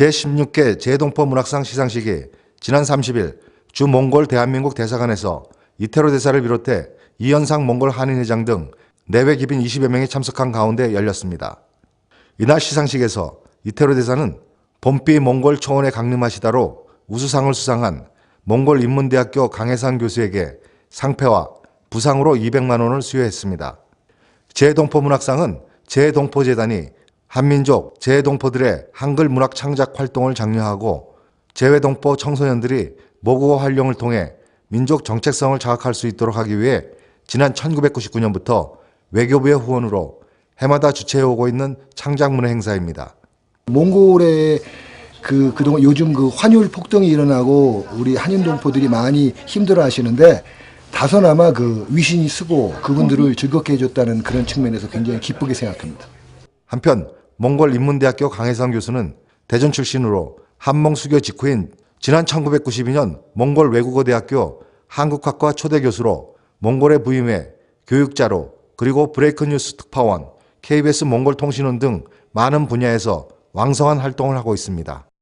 제16개 제동포 문학상 시상식이 지난 30일 주 몽골 대한민국 대사관에서 이태로 대사를 비롯해 이현상 몽골 한인회장 등 내외 기빈 20여 명이 참석한 가운데 열렸습니다. 이날 시상식에서 이태로 대사는 봄비 몽골 초원에 강림하시다로 우수상을 수상한 몽골 인문대학교 강해상 교수에게 상패와 부상으로 200만 원을 수여했습니다. 제동포 문학상은 제동포재단이 한민족 제동포들의 한글 문학 창작 활동을 장려하고 제외동포 청소년들이 모국어 활용을 통해 민족 정체성을 자각할 수 있도록 하기 위해 지난 1999년부터 외교부의 후원으로 해마다 주최해 오고 있는 창작문의 행사입니다. 몽골에 그 그동안 요즘 그 환율 폭등이 일어나고 우리 한인 동포들이 많이 힘들어 하시는데 다소나마 그 위신이 쓰고 그분들을 즐겁게 해줬다는 그런 측면에서 굉장히 기쁘게 생각합니다. 한편 몽골 인문대학교 강혜상 교수는 대전 출신으로 한몽 수교 직후인 지난 1992년 몽골 외국어대학교 한국학과 초대 교수로 몽골에 부임해 교육자로 그리고 브레이크뉴스 특파원, KBS 몽골 통신원 등 많은 분야에서 왕성한 활동을 하고 있습니다.